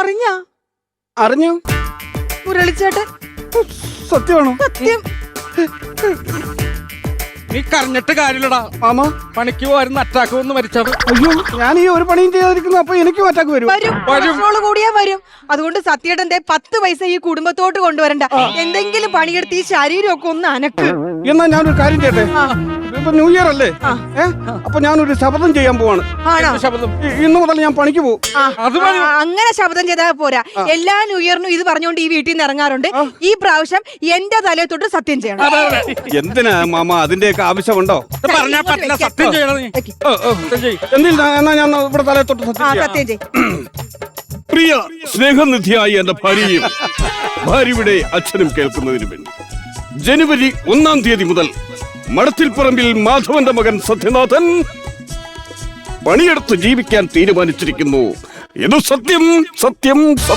അറിഞ്ഞാ? അറിഞ്ഞു. മുരളിച്ചേട്ടൻ. സത്യമാണോ? സത്യം. നീ കരഞ്ഞിട്ട് കാര്യമില്ലടാ. മാമ പണിക്ക് പോരുന്ന അറ്റാക്ക് വന്ന് മരിച്ചത് അയ്യോ ഞാൻ ഈ ഒരു പണിയും ചെയ്യാതിരിക്കുന്നു അപ്പൊ എനിക്കും അറ്റാക്ക് വരും. വരും. കൊളസ്ട്രോൾ കൂടിയാ വരും. അതുകൊണ്ട് സത്യേട്ടന്റെ പത്ത് പൈസ ഈ കുടുംബത്തോട്ട് കൊണ്ടുവരണ്ട. എന്തെങ്കിലും പണിയെടുത്ത് ഈ ശരീരമൊക്കെ ഒന്ന് അനക്ക്. എന്നാ ഞാനൊരു കാര്യം ചെയ്യട്ടെ? ഇപ്പൊ ന്യൂ ഇയർ അല്ലേ? ഏ? അപ്പൊ ഞാനൊരു ശബ്ദം ചെയ്യാൻ പോവാണ്. ആണോ? ശബ്ദം ഇ- ഇന്ന് മുതൽ ഞാൻ പണിക്ക് പോകും ആ, അത് മതി. ആ, അങ്ങനെ ശബ്ദം ചെയ്താൽ പോരാ. എല്ലാ ന്യൂ ഇയറിനും ഇത് പറഞ്ഞുകൊണ്ട് ഈ വീട്ടിൽ നിന്ന് ഇറങ്ങാറുണ്ട്. ഈ പ്രാവശ്യം എന്റെ തലയെ തൊട്ട് സത്യം ചെയ്യണം. അതെ അതെ. എന്തിനാ മാമ? അതിന്റെയൊക്കെ ആവശ്യമുണ്ടോ? ഇത് പറഞ്ഞാ പറ്റില്ല സത്യം ചെയ്യണം നീ. വെക്ക്. ഓ, ഓ. സത്യം ചെയ്യ്. എന്തിൽ എന്നാ ഞാൻ ഇവിടെ തലേ തൊട്ട് ആ സത്യം ചെയ്യാം. സത്യം ചെയ് പ്രിയ സ്നേഹനിധിയായി എന്റെ ഭാര്യയും ഭാര്യയുടെ അച്ഛനും കേൾക്കുന്നതിന് വേണ്ടി. ജനുവരി ഒന്നാം തീയതി മുതൽ മടത്തിൽപ്പറമ്പിൽ മാധവന്റെ മകൻ സത്യനാഥൻ പണിയെടുത്ത് ജീവിക്കാൻ തീരുമാനിച്ചിരിക്കുന്നു. ഇത് സത്യം സത്യം സത്യം.